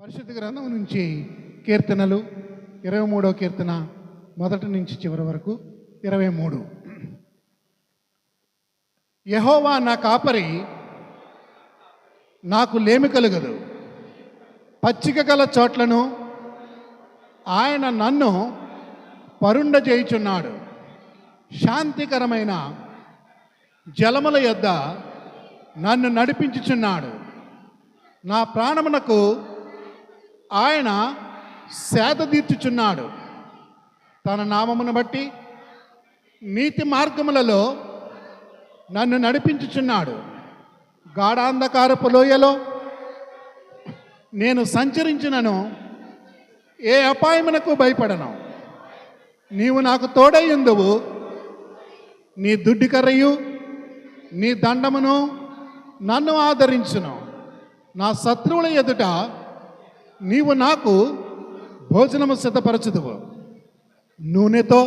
పరిశుద్ధ గ్రంథం నుంచి కీర్తనలు ఇరవై మూడో కీర్తన మొదటి నుంచి చివరి వరకు ఇరవై మూడు. యహోవా నా కాపరి నాకు లేమి కలుగదు. పచ్చిక గల చోట్లను ఆయన నన్ను పరుండ చేయుచున్నాడు. శాంతికరమైన జలముల యొద్ద నన్ను నడిపించుచున్నాడు. నా ప్రాణమునకు ఆయన సేద తీర్చుచున్నాడు. తన నామమును బట్టి నీతి మార్గములలో నన్ను నడిపించుచున్నాడు. గాఢాంధకారపు లోయలో నేను సంచరించినను ఏ అపాయమునకు భయపడను. నీవు నాకు తోడయ్యుందువు నీ దుడ్డి కర్రయు నీ దండమును నన్ను ఆదరించును. నా శత్రువుల ఎదుట నీవు నాకు భోజనము సిద్ధపరచుదువు. నూనెతో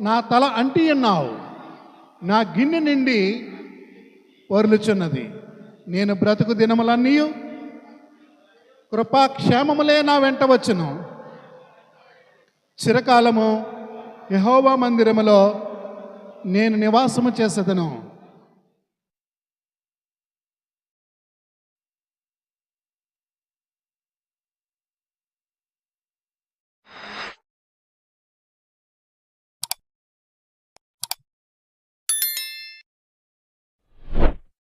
నా తల అంటి ఉన్నావు నా గిన్నె నిండి వరులుచున్నది నేను బ్రతుకు దినములన్నీ కృపాక్షేమములే నా వెంట వచ్చును. చిరకాలము యహోవా మందిరములో నేను నివాసము చేసేదను.